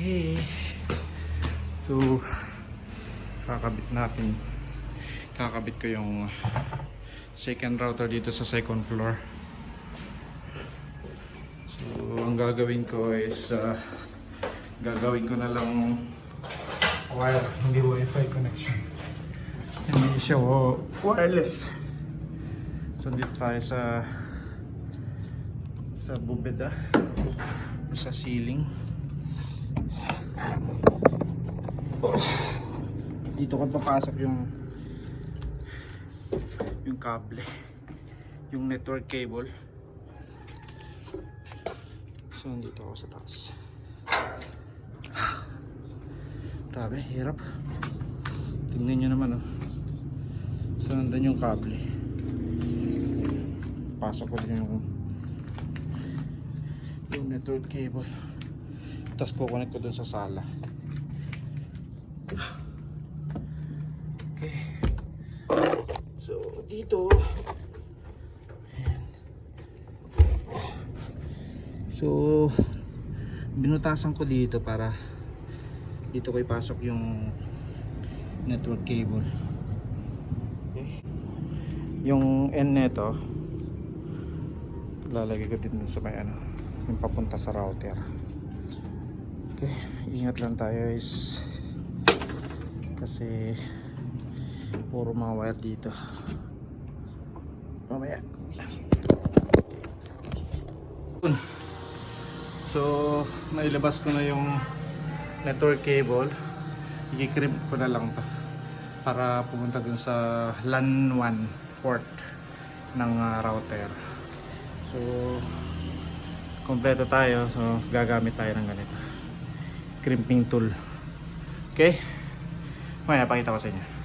Okay. So, kakabit natin. Kakabit ko yung second router dito sa second floor. So, ang gagawin ko is uh, gagawin ko na lang wire, hindi wifi connection. Hindi siya wireless. So, dito tayo sa sa bubeda sa ceiling. Dito ko papasok yung yung kable, yung network cable. So, nandito ako sa taas. Grabe, hirap. Tingnan nyo naman, oh. So, nandun yung kable. Pasok ko yung yung network cable. Tapos kukunik ko dun sa sala. Okay. So, dito. Ayan. So, binutasan ko dito para dito ko ipasok yung network cable. Okay. Yung N neto lalagay ko din sa may ano yung papunta sa router. Okay, ingat lang tayo is kasi puro mga wire dito. Mamaya. So, nailabas ko na yung network cable. I-crimp ko na lang to para pumunta dun sa LAN 1 port ng ah, router. So, kompleto tayo. So, gagamit tayo ng ganito. Crimping tool. Okay? Mamaya, pakita ko sa inyo.